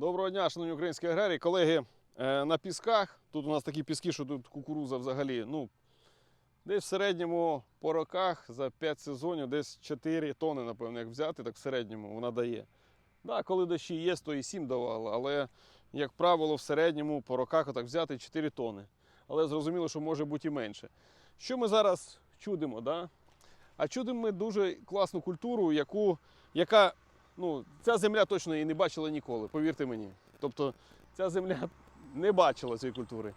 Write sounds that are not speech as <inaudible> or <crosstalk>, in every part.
Доброго дня, шановні українські аграрії. Колеги, е, на пісках. Тут у нас такі піски, що тут кукуруза взагалі. Ну, десь в середньому по роках за 5 сезонів десь 4 тони, напевно, як взяти, так в середньому вона дає. Да, коли дощі є, то і 7 давала, але, як правило, в середньому по роках отак взяти 4 тони. Але зрозуміло, що може бути і менше. Що ми зараз чудимо? Да? А чудимо ми дуже класну культуру, яку, яка ну, ця земля точно її не бачила ніколи, повірте мені. Тобто ця земля не бачила цієї культури.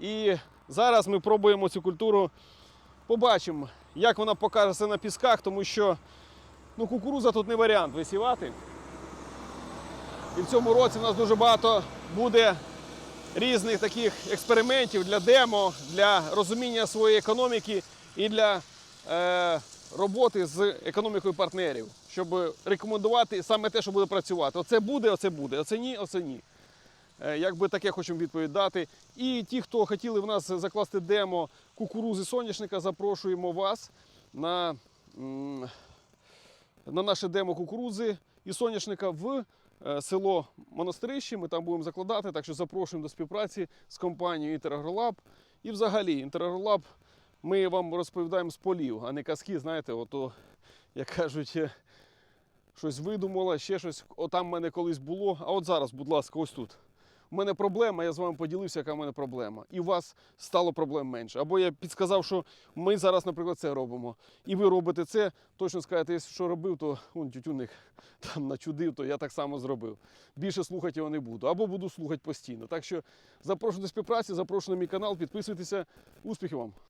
І зараз ми пробуємо цю культуру, побачимо, як вона покажеться на пісках, тому що ну, кукуруза тут не варіант висівати. І в цьому році в нас дуже багато буде різних таких експериментів для демо, для розуміння своєї економіки і для роботи з економікою партнерів, щоб рекомендувати саме те, що буде працювати. Оце буде, оце буде, оце ні, оце ні. Е, Якби таке хочемо відповідь дати. І ті, хто хотіли в нас закласти демо кукурузи соняшника, запрошуємо вас на, на наше демо кукурузи і соняшника в е, село Монастирище. Ми там будемо закладати, так що запрошуємо до співпраці з компанією Інтерагролаб. І взагалі Інтерагролаб ми вам розповідаємо з полів, а не казки, знаєте, ото, як кажуть, е, щось видумала, ще щось. Отам в мене колись було. А от зараз, будь ласка, ось тут. У мене проблема, я з вами поділився, яка в мене проблема. І у вас стало проблем менше. Або я підсказав, що ми зараз, наприклад, це робимо. І ви робите це, точно скажете, якщо що робив, то он тютюник <laughs> там начудив, то я так само зробив. Більше слухати його не буду. Або буду слухати постійно. Так що запрошую до співпраці, запрошую на мій канал, підписуйтеся. Успіхів вам!